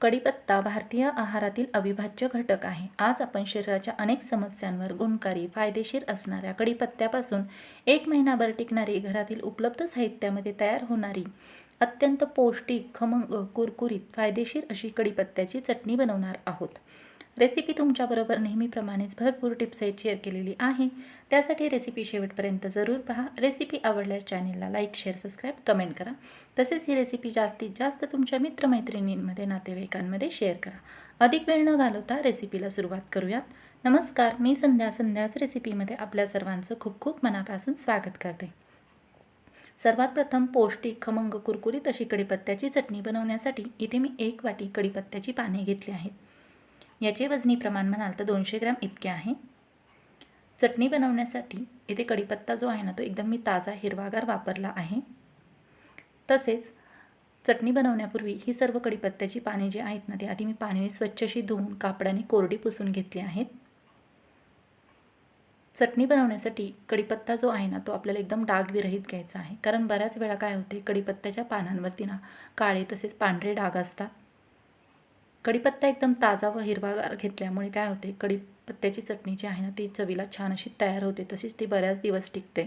कढीपत्ता भारतीय आहारातील अविभाज्य घटक आहे. आज आपण शरीराच्या अनेक समस्यांवर गुणकारी फायदेशीर असणाऱ्या कढीपत्त्यापासून एक महिनाभर टिकणारी घरातील उपलब्ध साहित्यामध्ये तयार होणारी अत्यंत पौष्टिक खमंग कुरकुरीत फायदेशीर अशी कढीपत्त्याची चटणी बनवणार आहोत. रेसिपी तुमच्याबरोबर नेहमीप्रमाणेच भरपूर टिप्स आहेत शेअर केलेली आहे. त्यासाठी रेसिपी शेवटपर्यंत जरूर पहा. रेसिपी आवडल्यास चॅनेलला लाईक शेअर सबस्क्राईब कमेंट करा. तसेच ही रेसिपी जास्तीत जास्त तुमच्या मित्रमैत्रिणींमध्ये नातेवाईकांमध्ये शेअर करा. अधिक वेळ न घालवता रेसिपीला सुरुवात करूयात. नमस्कार. मी संध्या संध्याच रेसिपीमध्ये आपल्या सर्वांचं खूप खूप मनापासून स्वागत करते. सर्वात प्रथम पौष्टिक खमंग कुरकुरीत अशी कढीपत्त्याची चटणी बनवण्यासाठी इथे मी एक वाटी कढीपत्त्याची पाने घेतली आहेत. याचे वजनी प्रमाण म्हणाल तर दोनशे ग्रॅम इतके आहे. चटणी बनवण्यासाठी इथे कढीपत्ता जो आहे ना तो एकदम मी ताजा हिरवागार वापरला आहे. तसेच चटणी बनवण्यापूर्वी ही सर्व कढीपत्त्याची पाने जी आहेत ना ती आधी मी पाण्याने स्वच्छशी धुवून कापडाने कोरडी पुसून घेतली आहेत. चटणी बनवण्यासाठी कढीपत्ता जो आहे ना तो आपल्याला एकदम डागविरहित घ्यायचा आहे. कारण बऱ्याच वेळा काय होते कढीपत्त्याच्या पानांवरती ना काळे तसेच पांढरे डाग असतात. कढीपत्ता एकदम ताजा व हिरवागार घेतल्यामुळे काय होते कढीपत्त्याची चटणी जी आहे ना ती चवीला छान अशी तयार होते तशीच ती बऱ्याच दिवस टिकते.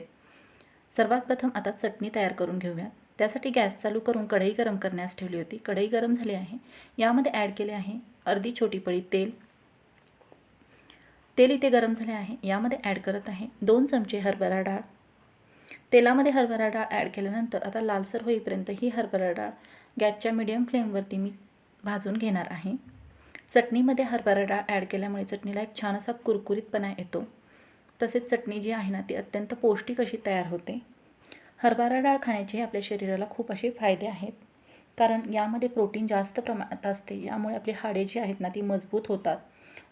सर्वात प्रथम आता चटणी तयार करून घेऊयात त्यासाठी गॅस चालू करून कढई गरम करण्यास ठेवली होती. कढई गरम झाली आहे. यामध्ये ॲड केले आहे अर्धी छोटी पळी तेल. तेल इथे गरम झाले आहे. यामध्ये ॲड करत आहे दोन चमचे हरभरा डाळ. तेलामध्ये हरभरा डाळ ॲड केल्यानंतर आता लालसर होईपर्यंत ही हरभरा डाळ गॅसच्या मिडियम फ्लेमवरती मी भाजून घेणार आहे. चटणीमध्ये हरभरा डाळ ॲड केल्यामुळे चटणीला एक छान असा कुरकुरीतपणा येतो. तसेच चटणी जी आहे ना ती अत्यंत पौष्टिक अशी तयार होते. हरभरा डाळ खाण्याचे आपल्या शरीराला खूप असे फायदे आहेत. कारण यामध्ये प्रोटीन जास्त प्रमाणात असते यामुळे आपली हाडे जी आहेत ना ती मजबूत होतात.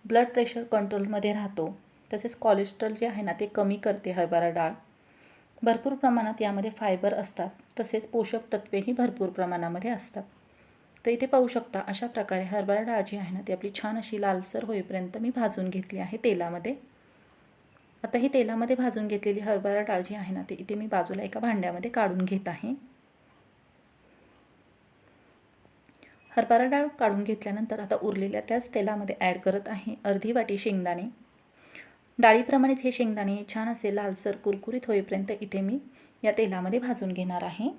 ब्लड प्रेशर कंट्रोलमध्ये राहतो. तसेच कोलेस्ट्रॉल जे आहे ना ते कमी करते हरभरा डाळ. भरपूर प्रमाणात यामध्ये फायबर असतात. तसेच पोषक तत्वेही भरपूर प्रमाणामध्ये असतात. तर इथे पाहू शकता अशा प्रकारे हरभरा डाळ जी आहे ना ती आपली छान अशी लालसर होईपर्यंत मी भाजून घेतली आहे तेलामध्ये. आता ही तेलामध्ये भाजून घेतलेली हरभरा डाळ जी आहे ना ती इथे मी बाजूला एका भांड्यामध्ये काढून घेत आहे. हरभरा डाळ काढून घेतल्यानंतर आता उरलेल्या त्याच तेलामध्ये ॲड करत आहे अर्धी वाटी शेंगदाणे. डाळीप्रमाणेच हे शेंगदाणे छान असे लालसर कुरकुरीत होईपर्यंत इथे मी या तेलामध्ये भाजून घेणार आहे.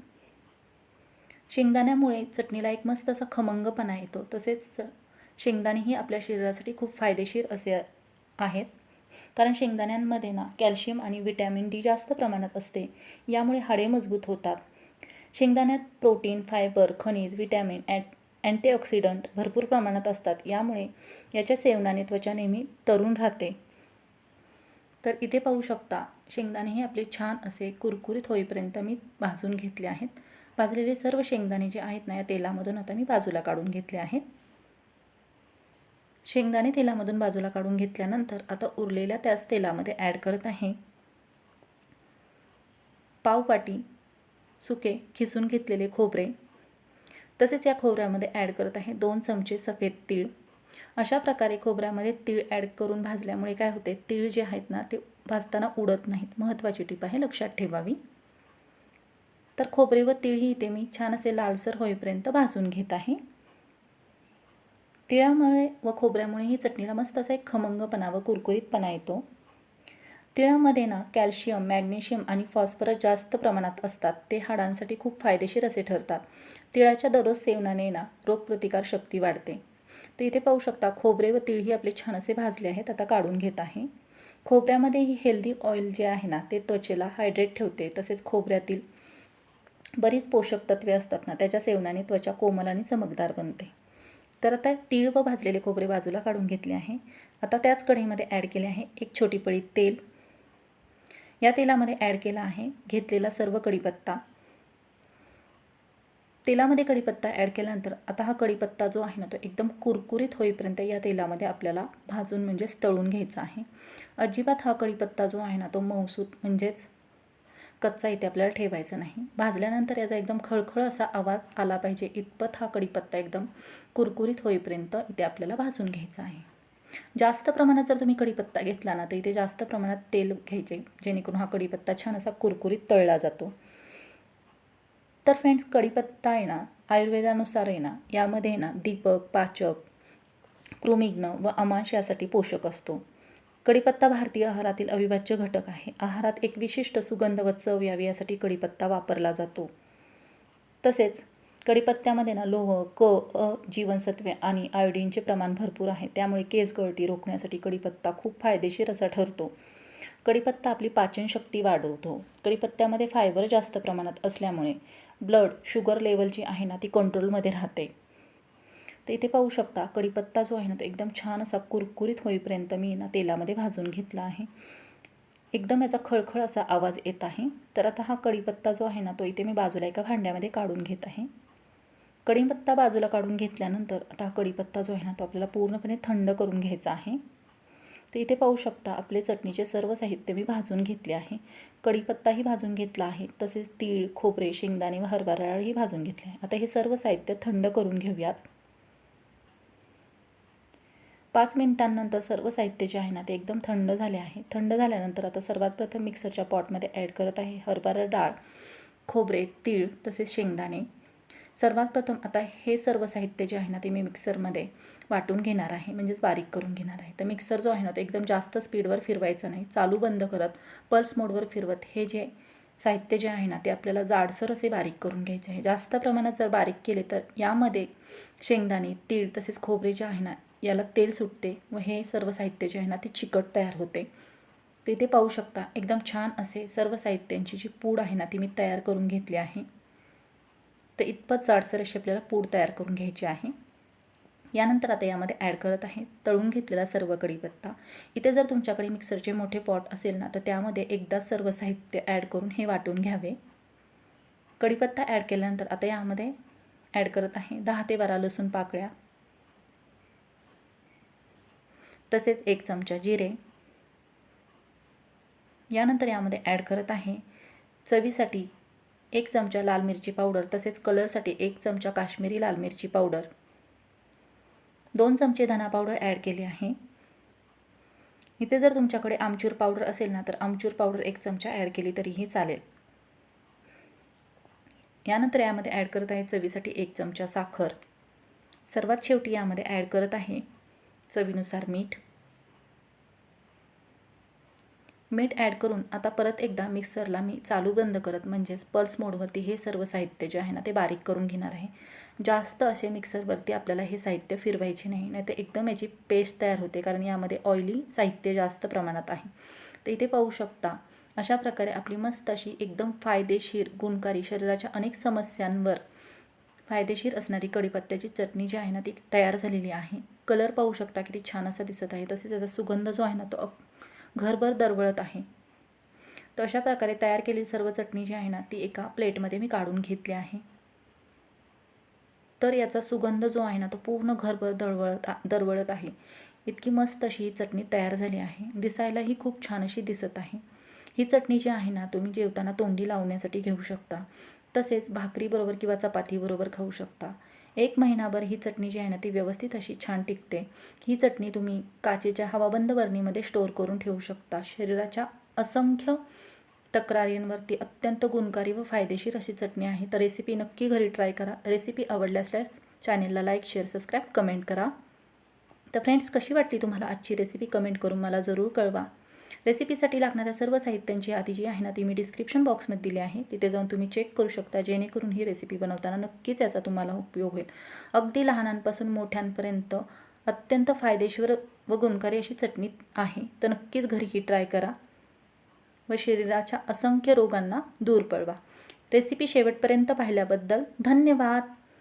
शेंगदाण्यामुळे चटणीला एक मस्त असा खमंगपणा येतो. तसेच शेंगदाणे ही आपल्या शरीरासाठी खूप फायदेशीर असे आहेत. कारण शेंगदाण्यांमध्ये ना कॅल्शियम आणि विटॅमिन डी जास्त प्रमाणात असते. यामुळे हाडे मजबूत होतात. शेंगदाण्यात प्रोटीन फायबर खनिज विटॅमिन ॲट अँटीऑक्सिडंट भरपूर प्रमाणात असतात. यामुळे याच्या सेवनाने त्वचा नेहमी तरुण राहते. तर इथे पाहू शकता शेंगदाणे हे आपले छान असे कुरकुरीत होईपर्यंत मी भाजून घेतले आहेत. भाजलेले सर्व शेंगदाणे जे आहेत ना या तेलामधून आता मी बाजूला काढून घेतले आहेत. शेंगदाणे तेलामधून बाजूला काढून घेतल्यानंतर आता उरलेल्या त्याच तेलामध्ये ॲड करत आहे. पावपाटी सुके खिसून घेतलेले खोबरे. तसेच या खोबऱ्यामध्ये ॲड करत आहे दोन चमचे सफेद तीळ. अशा प्रकारे खोबऱ्यामध्ये तीळ ॲड करून भाजल्यामुळे काय होते? तीळ जे आहेत ना ते भाजताना उडत नाहीत. महत्त्वाची टीप आहे लक्षात ठेवावी. तर खोबरे व तिळही इथे मी छान असे लालसर होईपर्यंत भाजून घेत आहे. तिळामुळे व खोबऱ्यामुळे ही चटणीला मस्त असा एक खमंगपणा व कुरकुरीतपणा येतो. तिळामध्ये ना कॅल्शियम मॅग्नेशियम आणि फॉस्फरस जास्त प्रमाणात असतात. ते हाडांसाठी खूप फायदेशीर असे ठरतात. तिळाच्या दररोज सेवनाने ना रोगप्रतिकार शक्ती वाढते. तर इथे पाहू शकता खोबरे व तिळही आपले छान असे भाजले आहेत. आता काढून घेत आहे. खोबऱ्यामध्ये ही हेल्दी ऑइल जे आहे ना ते त्वचेला हायड्रेट ठेवते. तसेच खोबऱ्यातील बरीच पोषक तत्वे असतात ना त्याच्या सेवनाने त्वचा कोमल आणि चमकदार बनते. तर आता तीळ व भाजलेले खोबरे बाजूला काढून घेतले आहे. आता त्याच कढईमध्ये ॲड केले आहे एक छोटी पळी तेल. या तेलामध्ये ॲड केला आहे घेतलेला सर्व कढीपत्ता. तेलामध्ये कढीपत्ता ॲड केल्यानंतर आता हा कढीपत्ता जो आहे ना तो एकदम कुरकुरीत होईपर्यंत या तेलामध्ये आपल्याला भाजून म्हणजेच तळून घ्यायचा आहे. अजिबात हा कढीपत्ता जो आहे ना तो मौसूत म्हणजेच कच्चा इथे आपल्याला ठेवायचा नाही. भाजल्यानंतर याचा एकदम खळखळ असा आवाज आला पाहिजे. इतपत हा कढीपत्ता एकदम कुरकुरीत होईपर्यंत इथे आपल्याला भाजून घ्यायचा आहे. जास्त प्रमाणात जर तुम्ही कढीपत्ता घेतला ना तर इथे जास्त प्रमाणात तेल घ्यायचे जेणेकरून हा कढीपत्ता छान असा कुरकुरीत तळला जातो. तर फ्रेंड्स कढीपत्ता आहे ना आयुर्वेदानुसार आहे ना यामध्ये ना दीपक पाचक कृमिग्न व अमांश यासाठी पोषक असतो. कढीपत्ता भारतीय आहारातील अविभाज्य घटक आहे. आहारात एक विशिष्ट सुगंध व चव यावी यासाठी कढीपत्ता वापरला जातो. तसेच कढीपत्त्यामध्ये ना लोह क अ जीवनसत्वे आणि आयोडीनचे प्रमाण भरपूर आहे. त्यामुळे केस गळती रोखण्यासाठी कढीपत्ता खूप फायदेशीर असा ठरतो. कढीपत्ता आपली पाचनशक्ती वाढवतो. कढीपत्त्यामध्ये फायबर जास्त प्रमाणात असल्यामुळे ब्लड शुगर लेवल जी आहे ना ती कंट्रोलमध्ये राहते. तर इथे पाहू शकता कढीपत्ता जो आहे ना तो एकदम छान असा कुरकुरीत होईपर्यंत मी ना तेलामध्ये भाजून घेतला आहे. एकदम याचा खळखळ असा आवाज येत आहे. तर आता हा कढीपत्ता जो आहे ना तो इथे मी बाजूला एका भांड्यामध्ये काढून घेत आहे. कढीपत्ता बाजूला काढून घेतल्यानंतर आता हा कढीपत्ता जो आहे ना तो आपल्याला पूर्णपणे थंड करून घ्यायचा आहे. तर इथे पाहू शकता आपले चटणीचे सर्व साहित्य मी भाजून घेतले आहे. कढीपत्ताही भाजून घेतला आहे. तसेच तीळ खोबरे शेंगदाणे व हरभरा डाळही भाजून घेतले आहे. आता हे सर्व साहित्य थंड करून घेऊयात. पाच मिनिटांनंतर सर्व साहित्य जे आहे ना ते एकदम थंड झाले आहे. थंड झाल्यानंतर आता सर्वात प्रथम मिक्सरच्या पॉटमध्ये ॲड करत आहे हरभरा डाळ खोबरे तीळ तसेच शेंगदाणे. सर्वात प्रथम आता हे सर्व साहित्य जे आहे ना ते मी मिक्सरमध्ये वाटून घेणार आहे. म्हणजेच बारीक करून घेणार आहे. तर मिक्सर जो आहे ना तो एकदम जास्त स्पीडवर फिरवायचं नाही. चालू बंद करत पल्स मोडवर फिरवत हे जे साहित्य जे आहे ना ते आपल्याला जाडसर असे बारीक करून घ्यायचे आहे. जास्त प्रमाणात जर बारीक केले तर यामध्ये शेंगदाणे तीळ तसेच खोबरे जे आहे ना याला तेल सुटते. व हे सर्व साहित्य जे आहे ना ते चिकट तयार होते. ते ते पाहू शकता. एकदम छान असे सर्व साहित्यांची जी पूड आहे ना ती मी तयार करून घेतली आहे. तर इतपत जाडसर अशी आपल्याला पूड तयार करून घ्यायची आहे. यानंतर आता यामध्ये ॲड करत आहे तळून घेतलेला सर्व कढीपत्ता इथे जर तुमच्याकडे मिक्सरचे मोठे पॉट असेल ना तर त्यामध्ये एकदा सर्व साहित्य ॲड करून हे वाटून घ्यावे. कढीपत्ता ॲड केल्यानंतर आता यामध्ये ॲड करत आहे दहा ते बारा लसूण पाकळ्या. तसेच एक चमचा जिरे. यानंतर यामध्ये ॲड करत आहे चवीसाठी एक चमचा लाल मिरची पावडर तसेच कलरसाठी एक चमचा काश्मीरी लाल मिरची पावडर दोन चमचे धना पावडर ॲड केले आहे. इथे जर तुमच्याकडे आमचूर पावडर असेल ना तर आमचूर पावडर एक चमचा ॲड केली तरीही चालेल. यानंतर यामध्ये ॲड करत आहे चवीसाठी एक चमचा साखर. सर्वात शेवटी यामध्ये ॲड करत आहे चवीनुसार मीठ. मीठ ॲड करून आता परत एकदा मिक्सरला मी चालू बंद करत म्हणजेच पल्स मोडवरती हे सर्व साहित्य जे आहे ना ते बारीक करून घेणार आहे. जास्त असे मिक्सरवरती आपल्याला हे साहित्य फिरवायचे नाही नाही तर एकदम याची पेस्ट तयार होते कारण यामध्ये ऑइली साहित्य जास्त प्रमाणात आहे. तर इथे पाहू शकता अशा प्रकारे आपली मस्त अशी एकदम फायदेशीर गुणकारी शरीराच्या अनेक समस्यांवर फायदेशीर असणारी कढीपत्त्याची चटणी जी आहे ना ती तयार झालेली आहे. कलर पाहू शकता किती छान असा दिसत आहे. तसेच याचा सुगंध जो आहे ना तो घरभर दरवळत आहे. तर अशा प्रकारे तयार केलेली सर्व चटणी जी आहे ना ती एका प्लेटमध्ये मी काढून घेतली आहे. तर याचा सुगंध जो आहे ना तो पूर्ण घरभर दळवळत दरवळत आहे. इतकी मस्त अशी ही चटणी तयार झाली आहे. दिसायलाही खूप छान अशी दिसत आहे. ही चटणी जी आहे ना तुम्ही जेवताना तोंडी लावण्यासाठी घेऊ शकता. तसेच भाकरीबरोबर किंवा चपातीबरोबर खाऊ शकता. एक महिनाभर ही चटणी जी आहे ना ती व्यवस्थित अशी छान टिकते. ही चटणी तुम्ही काचेच्या हवाबंद बरणीमध्ये स्टोअर करून ठेवू शकता. शरीराच्या असंख्य तक्रारींवरती अत्यंत गुणकारी व फायदेशीर अशी चटणी आहे. तर रेसिपी नक्की घरी ट्राय करा. रेसिपी आवडल्यासल्यास चॅनेलला लाईक शेअर सबस्क्राईब कमेंट करा. तर फ्रेंड्स कशी वाटली तुम्हाला आजची रेसिपी कमेंट करून मला जरूर कळवा. रेसिपीसाठी लागणाऱ्या सर्व साहित्यांची यादी जी आहे ना ती मी डिस्क्रिप्शन बॉक्समध्ये दिली आहे. तिथे जाऊन तुम्ही चेक करू शकता जेणेकरून ही रेसिपी बनवताना नक्कीच याचा तुम्हाला उपयोग होईल. अगदी लहानांपासून मोठ्यांपर्यंत अत्यंत फायदेशीर व गुणकारी अशी चटणी आहे. तर नक्कीच घरी ही ट्राय करा व शरीराच्या असंख्य रोगांना दूर पळवा. रेसिपी शेवटपर्यंत पाहिल्याबद्दल धन्यवाद.